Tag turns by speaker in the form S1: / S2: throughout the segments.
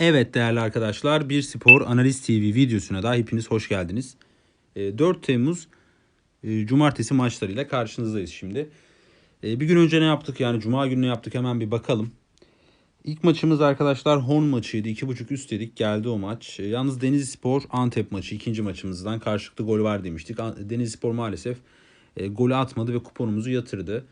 S1: Evet değerli arkadaşlar bir spor analiz TV videosuna da hepiniz hoş geldiniz. E, 4 Temmuz e, cumartesi maçlarıyla karşınızdayız şimdi. E, Bir gün önce ne yaptık yani cuma günü ne yaptık hemen bir bakalım. İlk maçımız arkadaşlar Horn maçıydı. 2.5 üst dedik geldi o maç. E, Yalnız Denizli Spor Antep maçı ikinci maçımızdan karşılıklı gol var demiştik. Denizli Spor maalesef e, golü atmadı ve kuponumuzu yatırdı.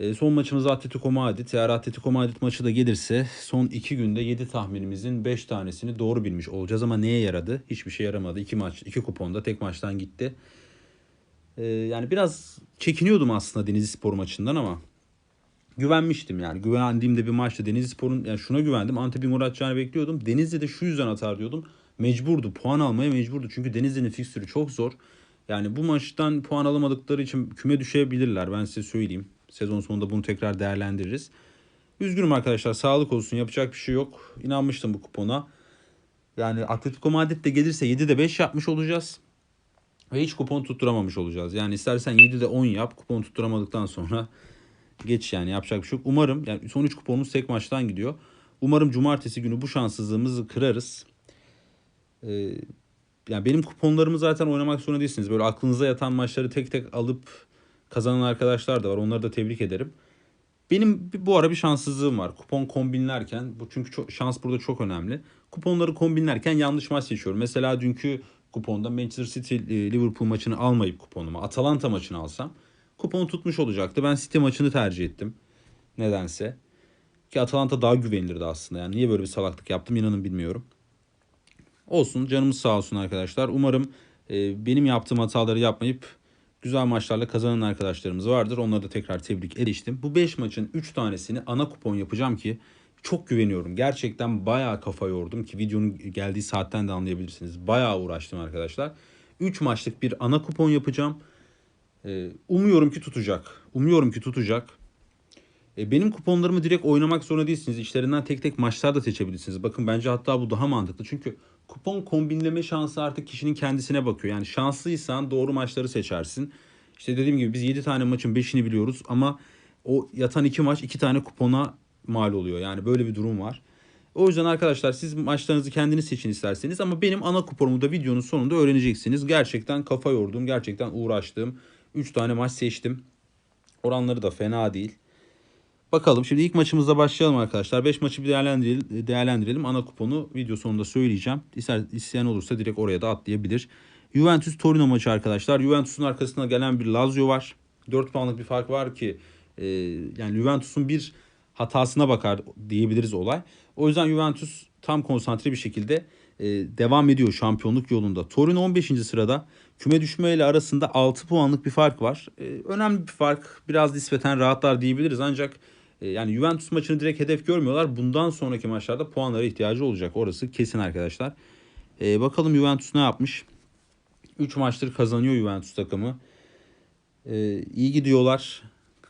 S1: E, son maçımız Atletico Madrid. Eğer Atletico Madrid maçı da gelirse son 2 günde 7 tahminimizin 5 tanesini doğru bilmiş olacağız ama neye yaradı? Hiçbir şey yaramadı. 2 maç, 2 kuponda tek maçtan gitti. E, yani biraz çekiniyordum aslında Denizli Spor maçından ama güvenmiştim yani. Güvendiğimde bir maçta Denizli Spor'un yani şuna güvendim. Antep'in gol atacağını bekliyordum. Denizli de şu yüzden atar diyordum. Mecburdu. Puan almaya mecburdu. Çünkü Denizli'nin fikstürü çok zor. Yani bu maçtan puan alamadıkları için küme düşebilirler. Ben size söyleyeyim. Sezon sonunda bunu tekrar değerlendiririz. Üzgünüm arkadaşlar. Sağlık olsun. Yapacak bir şey yok. İnanmıştım bu kupona. Yani Atletico Madrid de gelirse 7'de 5 yapmış olacağız. Ve hiç kupon tutturamamış olacağız. Yani istersen 7'de 10 yap. Kupon tutturamadıktan sonra geç yani yapacak bir şey yok. Umarım yani son 3 kuponumuz tek maçtan gidiyor. Umarım cumartesi günü bu şanssızlığımızı kırarız. Ee, yani benim kuponlarımı zaten oynamak zorunda değilsiniz. Böyle aklınıza yatan maçları tek tek alıp kazanan arkadaşlar da var. Onları da tebrik ederim. Benim bu ara bir şanssızlığım var. Kupon kombinlerken bu çünkü çok, şans burada çok önemli. Kuponları kombinlerken yanlış maç seçiyorum. Mesela dünkü kuponda Manchester City e, Liverpool maçını almayıp kuponuma Atalanta maçını alsam kupon tutmuş olacaktı. Ben City maçını tercih ettim. Nedense. Ki Atalanta daha güvenilirdi aslında. Yani niye böyle bir salaklık yaptım inanın bilmiyorum. Olsun canımız sağ olsun arkadaşlar. Umarım e, benim yaptığım hataları yapmayıp güzel maçlarla kazanan arkadaşlarımız vardır. Onları da tekrar tebrik ediştim. Bu 5 maçın 3 tanesini ana kupon yapacağım ki çok güveniyorum. Gerçekten bayağı kafa yordum ki videonun geldiği saatten de anlayabilirsiniz. Bayağı uğraştım arkadaşlar. 3 maçlık bir ana kupon yapacağım. E, umuyorum ki tutacak. Umuyorum ki tutacak. E, benim kuponlarımı direkt oynamak zorunda değilsiniz. İçlerinden tek tek maçlar da seçebilirsiniz. Bakın bence hatta bu daha mantıklı. Çünkü kupon kombinleme şansı artık kişinin kendisine bakıyor. Yani şanslıysan doğru maçları seçersin. İşte dediğim gibi biz 7 tane maçın 5'ini biliyoruz ama o yatan 2 maç 2 tane kupona mal oluyor. Yani böyle bir durum var. O yüzden arkadaşlar siz maçlarınızı kendiniz seçin isterseniz ama benim ana kuponumu da videonun sonunda öğreneceksiniz. Gerçekten kafa yordum, gerçekten uğraştım. 3 tane maç seçtim. Oranları da fena değil. Bakalım şimdi ilk maçımızda başlayalım arkadaşlar. 5 maçı bir değerlendirelim, değerlendirelim. Ana kuponu video sonunda söyleyeceğim. İster, isteyen olursa direkt oraya da atlayabilir. Juventus Torino maçı arkadaşlar. Juventus'un arkasına gelen bir Lazio var. 4 puanlık bir fark var ki e, yani Juventus'un bir hatasına bakar diyebiliriz olay. O yüzden Juventus tam konsantre bir şekilde e, devam ediyor şampiyonluk yolunda. Torino 15. sırada küme düşme ile arasında 6 puanlık bir fark var. E, önemli bir fark. Biraz nispeten rahatlar diyebiliriz ancak yani Juventus maçını direkt hedef görmüyorlar. Bundan sonraki maçlarda puanlara ihtiyacı olacak. Orası kesin arkadaşlar. E, bakalım Juventus ne yapmış? 3 maçtır kazanıyor Juventus takımı. E, iyi gidiyorlar.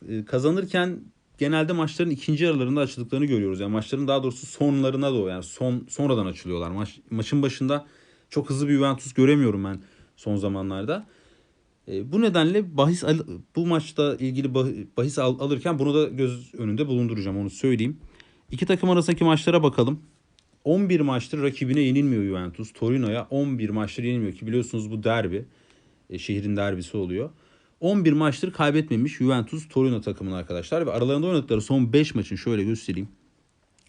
S1: E, kazanırken genelde maçların ikinci yarılarında açıldıklarını görüyoruz. Yani maçların daha doğrusu sonlarına doğru yani son sonradan açılıyorlar. Maç, maçın başında çok hızlı bir Juventus göremiyorum ben son zamanlarda. E, bu nedenle bahis bu maçta ilgili bah- bahis al- alırken bunu da göz önünde bulunduracağım onu söyleyeyim. İki takım arasındaki maçlara bakalım. 11 maçtır rakibine yenilmiyor Juventus. Torino'ya 11 maçtır yenilmiyor ki biliyorsunuz bu derbi. E, şehrin derbisi oluyor. 11 maçtır kaybetmemiş Juventus Torino takımının arkadaşlar ve aralarında oynadıkları son 5 maçın şöyle göstereyim.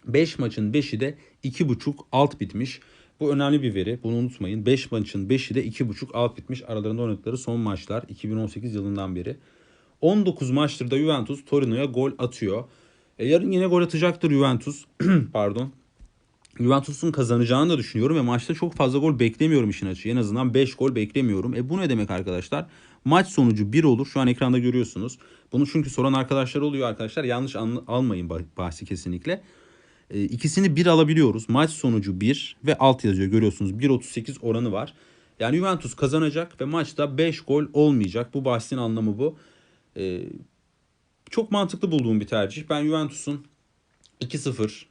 S1: 5 maçın 5'i de 2.5 alt bitmiş. Bu önemli bir veri. Bunu unutmayın. 5 maçın 5'i de 2.5 alt bitmiş. Aralarında oynadıkları son maçlar 2018 yılından beri. 19 maçtır da Juventus Torino'ya gol atıyor. E, yarın yine gol atacaktır Juventus. Pardon. Juventus'un kazanacağını da düşünüyorum ve maçta çok fazla gol beklemiyorum işin açığı. En azından 5 gol beklemiyorum. E bu ne demek arkadaşlar? Maç sonucu 1 olur. Şu an ekranda görüyorsunuz. Bunu çünkü soran arkadaşlar oluyor arkadaşlar. Yanlış almayın bah- bahsi kesinlikle. E, ikisini 1 alabiliyoruz. Maç sonucu 1 ve alt yazıyor görüyorsunuz. 1.38 oranı var. Yani Juventus kazanacak ve maçta 5 gol olmayacak. Bu bahsin anlamı bu. E, çok mantıklı bulduğum bir tercih. Ben Juventus'un 2-0,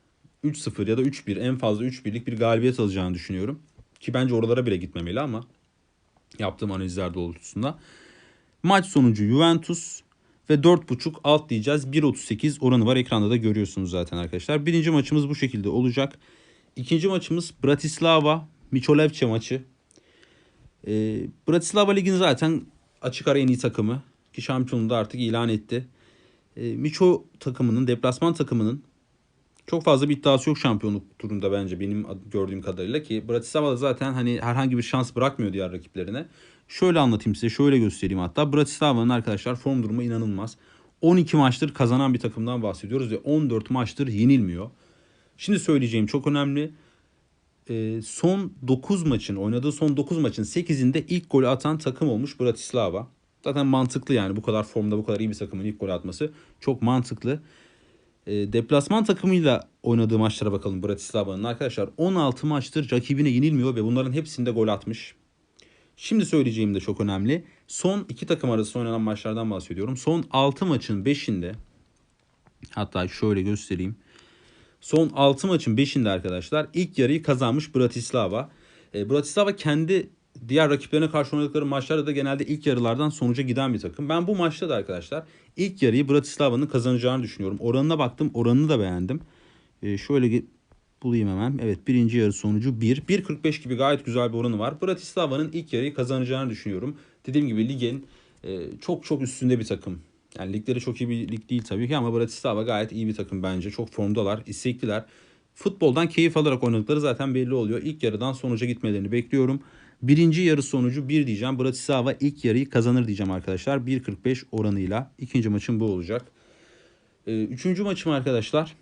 S1: 3-0 ya da 3-1 en fazla 3-1'lik bir galibiyet alacağını düşünüyorum. Ki bence oralara bile gitmemeli ama yaptığım analizler doğrultusunda. Maç sonucu Juventus ve 4.5 alt diyeceğiz. 1.38 oranı var. Ekranda da görüyorsunuz zaten arkadaşlar. Birinci maçımız bu şekilde olacak. İkinci maçımız Bratislava Miçolevce maçı. E, Bratislava Ligi'nin zaten açık ara en iyi takımı. Ki şampiyonluğu da artık ilan etti. E, Miço takımının, deplasman takımının çok fazla bir iddiası yok şampiyonluk turunda bence benim gördüğüm kadarıyla ki Bratislava da zaten hani herhangi bir şans bırakmıyor diğer rakiplerine. Şöyle anlatayım size, şöyle göstereyim hatta. Bratislava'nın arkadaşlar form durumu inanılmaz. 12 maçtır kazanan bir takımdan bahsediyoruz ve 14 maçtır yenilmiyor. Şimdi söyleyeceğim çok önemli. Ee, son 9 maçın, oynadığı son 9 maçın 8'inde ilk golü atan takım olmuş Bratislava. Zaten mantıklı yani bu kadar formda bu kadar iyi bir takımın ilk golü atması çok mantıklı. E, deplasman takımıyla oynadığı maçlara bakalım Bratislava'nın. Arkadaşlar 16 maçtır rakibine yenilmiyor ve bunların hepsinde gol atmış. Şimdi söyleyeceğim de çok önemli. Son iki takım arası oynanan maçlardan bahsediyorum. Son 6 maçın 5'inde hatta şöyle göstereyim. Son 6 maçın 5'inde arkadaşlar ilk yarıyı kazanmış Bratislava. E, Bratislava kendi diğer rakiplerine karşı oynadıkları maçlarda da genelde ilk yarılardan sonuca giden bir takım. Ben bu maçta da arkadaşlar ilk yarıyı Bratislava'nın kazanacağını düşünüyorum. Oranına baktım. Oranını da beğendim. Ee, şöyle bulayım hemen. Evet birinci yarı sonucu 1. 1.45 gibi gayet güzel bir oranı var. Bratislava'nın ilk yarıyı kazanacağını düşünüyorum. Dediğim gibi ligin e, çok çok üstünde bir takım. Yani ligleri çok iyi bir lig değil tabii ki ama Bratislava gayet iyi bir takım bence. Çok formdalar, istekliler. Futboldan keyif alarak oynadıkları zaten belli oluyor. İlk yarıdan sonuca gitmelerini bekliyorum. Birinci yarı sonucu 1 diyeceğim. Bratislava ilk yarıyı kazanır diyeceğim arkadaşlar. 1.45 oranıyla. İkinci maçım bu olacak. Ee, üçüncü maçım arkadaşlar.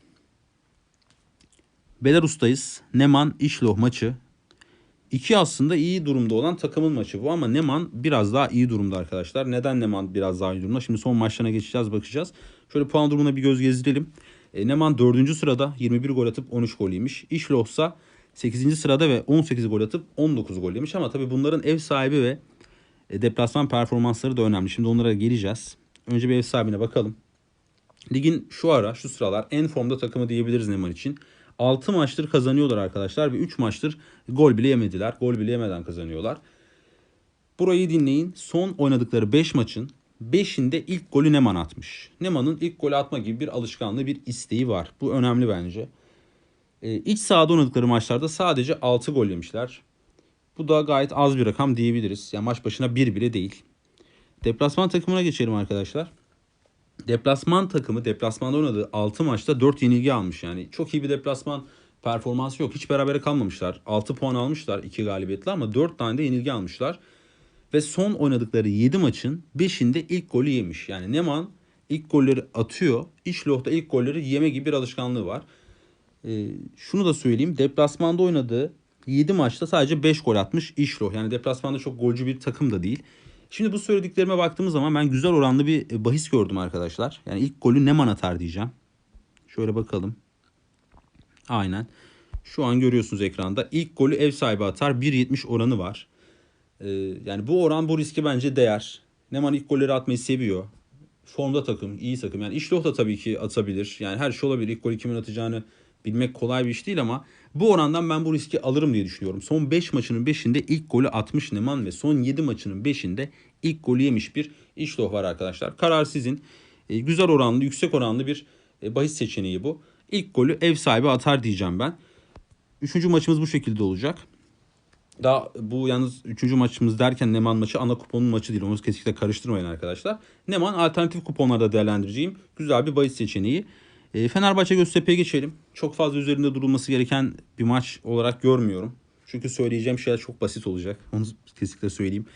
S1: Belarus'tayız. Neman İşloh maçı. İki aslında iyi durumda olan takımın maçı bu ama Neman biraz daha iyi durumda arkadaşlar. Neden Neman biraz daha iyi durumda? Şimdi son maçlarına geçeceğiz bakacağız. Şöyle puan durumuna bir göz gezdirelim. E, Neman 4. sırada 21 gol atıp 13 gol yemiş. İşloh ise 8. sırada ve 18 gol atıp 19 gol yemiş ama tabii bunların ev sahibi ve e, deplasman performansları da önemli. Şimdi onlara geleceğiz. Önce bir ev sahibine bakalım. Ligin şu ara şu sıralar en formda takımı diyebiliriz Neman için. 6 maçtır kazanıyorlar arkadaşlar ve 3 maçtır gol bile yemediler. Gol bile yemeden kazanıyorlar. Burayı dinleyin. Son oynadıkları 5 maçın 5'inde ilk golü Neman atmış. Neman'ın ilk golü atma gibi bir alışkanlığı, bir isteği var. Bu önemli bence. E, iç sahada oynadıkları maçlarda sadece 6 gol yemişler. Bu da gayet az bir rakam diyebiliriz. Yani maç başına 1 bile değil. Deplasman takımına geçelim arkadaşlar. Deplasman takımı deplasmanda oynadığı 6 maçta 4 yenilgi almış. Yani çok iyi bir deplasman performansı yok. Hiç berabere kalmamışlar. 6 puan almışlar 2 galibiyetle ama 4 tane de yenilgi almışlar. Ve son oynadıkları 7 maçın 5'inde ilk golü yemiş. Yani Neman ilk golleri atıyor. İşloh'ta ilk golleri yeme gibi bir alışkanlığı var. E, şunu da söyleyeyim. Deplasmanda oynadığı 7 maçta sadece 5 gol atmış İşroh. Yani deplasmanda çok golcü bir takım da değil. Şimdi bu söylediklerime baktığımız zaman ben güzel oranlı bir e, bahis gördüm arkadaşlar. Yani ilk golü Neman atar diyeceğim. Şöyle bakalım. Aynen. Şu an görüyorsunuz ekranda. İlk golü ev sahibi atar. 1.70 oranı var. Ee, yani bu oran bu riski bence değer. Neman ilk golleri atmayı seviyor. Formda takım, iyi takım. Yani İşloh da tabii ki atabilir. Yani her şey olabilir. İlk golü kimin atacağını bilmek kolay bir iş değil ama bu orandan ben bu riski alırım diye düşünüyorum. Son 5 maçının 5'inde ilk golü atmış Neman ve son 7 maçının 5'inde ilk golü yemiş bir işloh var arkadaşlar. Karar sizin. E, güzel oranlı, yüksek oranlı bir e, bahis seçeneği bu. İlk golü ev sahibi atar diyeceğim ben. Üçüncü maçımız bu şekilde olacak. Daha bu yalnız üçüncü maçımız derken Neman maçı ana kuponun maçı değil. Onu kesinlikle karıştırmayın arkadaşlar. Neman alternatif kuponlarda değerlendireceğim. Güzel bir bahis seçeneği. E, Fenerbahçe Göztepe'ye geçelim. Çok fazla üzerinde durulması gereken bir maç olarak görmüyorum. Çünkü söyleyeceğim şeyler çok basit olacak. Onu kesinlikle söyleyeyim.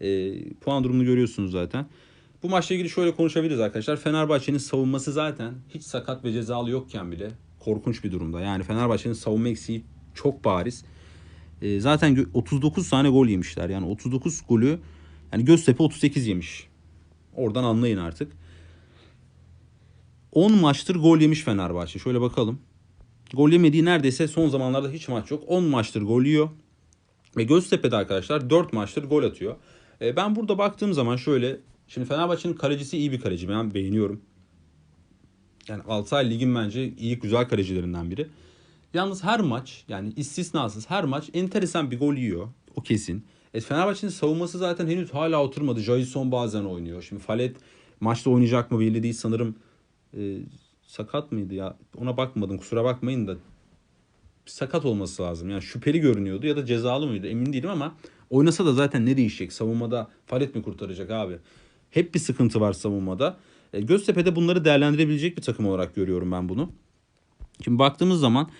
S1: E, puan durumunu görüyorsunuz zaten. Bu maçla ilgili şöyle konuşabiliriz arkadaşlar. Fenerbahçe'nin savunması zaten hiç sakat ve cezalı yokken bile korkunç bir durumda. Yani Fenerbahçe'nin savunma eksiği çok bariz. E, zaten 39 tane gol yemişler. Yani 39 golü yani Göztepe 38 yemiş. Oradan anlayın artık. 10 maçtır gol yemiş Fenerbahçe. Şöyle bakalım. Gol yemediği neredeyse son zamanlarda hiç maç yok. 10 maçtır gol yiyor. Ve Göztepe'de arkadaşlar 4 maçtır gol atıyor. E, ben burada baktığım zaman şöyle. Şimdi Fenerbahçe'nin kalecisi iyi bir kaleci. Ben beğeniyorum. Yani Altay Lig'in bence iyi güzel kalecilerinden biri. Yalnız her maç yani istisnasız her maç enteresan bir gol yiyor. O kesin. E, Fenerbahçe'nin savunması zaten henüz hala oturmadı. Jason bazen oynuyor. Şimdi Falet maçta oynayacak mı belli değil sanırım e, sakat mıydı ya? Ona bakmadım kusura bakmayın da sakat olması lazım. Yani şüpheli görünüyordu ya da cezalı mıydı emin değilim ama oynasa da zaten ne değişecek? Savunmada Faret mi kurtaracak abi? Hep bir sıkıntı var savunmada. E, Göztepe'de bunları değerlendirebilecek bir takım olarak görüyorum ben bunu. Şimdi baktığımız zaman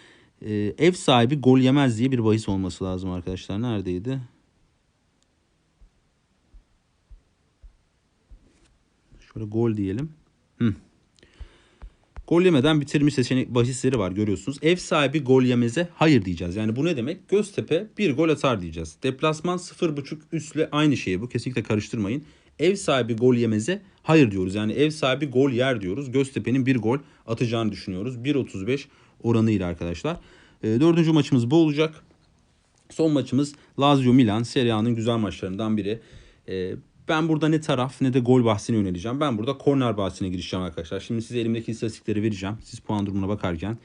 S1: e, ev sahibi gol yemez diye bir bahis olması lazım arkadaşlar. Neredeydi? Şöyle gol diyelim. Hı. Gol yemeden bitirmiş seçenek bahisleri var görüyorsunuz. Ev sahibi gol yemeze hayır diyeceğiz. Yani bu ne demek? Göztepe bir gol atar diyeceğiz. Deplasman 0.5 üstle aynı şey bu. Kesinlikle karıştırmayın. Ev sahibi gol yemeze hayır diyoruz. Yani ev sahibi gol yer diyoruz. Göztepe'nin bir gol atacağını düşünüyoruz. 1.35 oranıyla arkadaşlar. E, dördüncü maçımız bu olacak. Son maçımız Lazio Milan. Serie A'nın güzel maçlarından biri. E, ben burada ne taraf ne de gol bahsine yöneleceğim. Ben burada korner bahsine girişeceğim arkadaşlar. Şimdi size elimdeki istatistikleri vereceğim. Siz puan durumuna bakarken.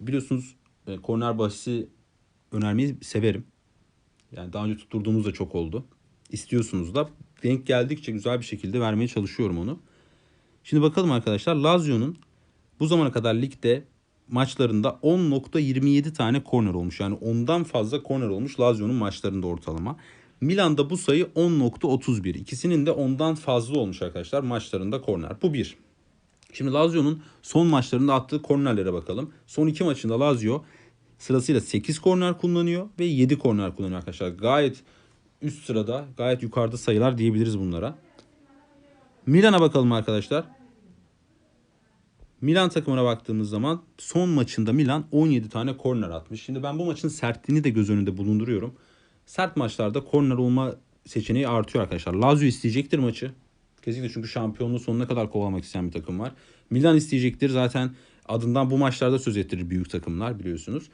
S1: Biliyorsunuz e, korner bahsi önermeyi severim. Yani daha önce tutturduğumuz da çok oldu. İstiyorsunuz da. Denk geldikçe güzel bir şekilde vermeye çalışıyorum onu. Şimdi bakalım arkadaşlar. Lazio'nun bu zamana kadar ligde maçlarında 10.27 tane korner olmuş. Yani ondan fazla korner olmuş Lazio'nun maçlarında ortalama. Milan'da bu sayı 10.31. İkisinin de ondan fazla olmuş arkadaşlar maçlarında korner. Bu bir. Şimdi Lazio'nun son maçlarında attığı kornerlere bakalım. Son iki maçında Lazio sırasıyla 8 korner kullanıyor ve 7 korner kullanıyor arkadaşlar. Gayet üst sırada, gayet yukarıda sayılar diyebiliriz bunlara. Milan'a bakalım arkadaşlar. Milan takımına baktığımız zaman son maçında Milan 17 tane korner atmış. Şimdi ben bu maçın sertliğini de göz önünde bulunduruyorum. Sert maçlarda korner olma seçeneği artıyor arkadaşlar. Lazio isteyecektir maçı. Kesinlikle çünkü şampiyonluğu sonuna kadar kovalamak isteyen bir takım var. Milan isteyecektir. Zaten adından bu maçlarda söz ettirir büyük takımlar biliyorsunuz.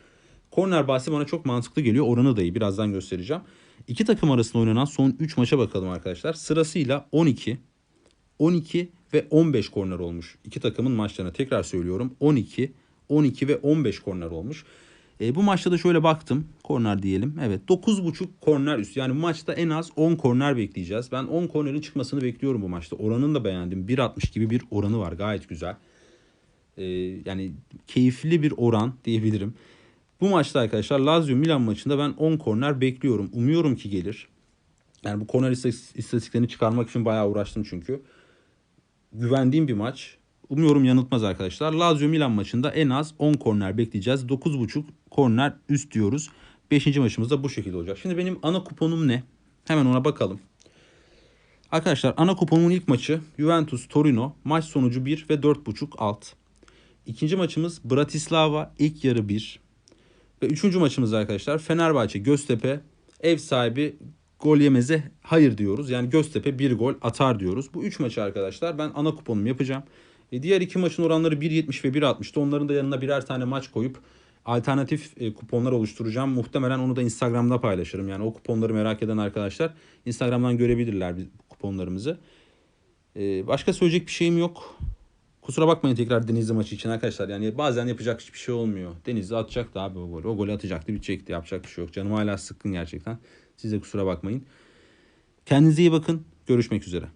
S1: Korner bahsi bana çok mantıklı geliyor. Oranı da iyi. Birazdan göstereceğim. İki takım arasında oynanan son 3 maça bakalım arkadaşlar. Sırasıyla 12, 12 ve 15 korner olmuş. İki takımın maçlarına tekrar söylüyorum. 12, 12 ve 15 korner olmuş. E, bu maçta da şöyle baktım. Korner diyelim. Evet 9.5 korner üstü. Yani bu maçta en az 10 korner bekleyeceğiz. Ben 10 kornerin çıkmasını bekliyorum bu maçta. Oranını da beğendim. 1.60 gibi bir oranı var. Gayet güzel. E, yani keyifli bir oran diyebilirim. Bu maçta arkadaşlar Lazio Milan maçında ben 10 korner bekliyorum. Umuyorum ki gelir. Yani bu korner istatistiklerini çıkarmak için bayağı uğraştım çünkü. Güvendiğim bir maç. Umuyorum yanıltmaz arkadaşlar. Lazio Milan maçında en az 10 korner bekleyeceğiz. 9.5 korner üst diyoruz. 5. maçımız da bu şekilde olacak. Şimdi benim ana kuponum ne? Hemen ona bakalım. Arkadaşlar ana kuponumun ilk maçı Juventus Torino. Maç sonucu 1 ve 4.5 alt. İkinci maçımız Bratislava ilk yarı 1. Ve üçüncü maçımız arkadaşlar Fenerbahçe Göztepe ev sahibi gol yemeze hayır diyoruz. Yani Göztepe bir gol atar diyoruz. Bu üç maçı arkadaşlar ben ana kuponumu yapacağım. E diğer iki maçın oranları 1.70 ve 1.60'tı. Onların da yanına birer tane maç koyup alternatif e, kuponlar oluşturacağım. Muhtemelen onu da Instagram'da paylaşırım. Yani o kuponları merak eden arkadaşlar Instagram'dan görebilirler kuponlarımızı. E, başka söyleyecek bir şeyim yok. Kusura bakmayın tekrar Denizli maçı için arkadaşlar. Yani bazen yapacak hiçbir şey olmuyor. Denizli atacaktı abi o golü. O golü atacaktı bitecekti. Yapacak bir şey yok. Canım hala sıkkın gerçekten. Siz de kusura bakmayın. Kendinize iyi bakın. Görüşmek üzere.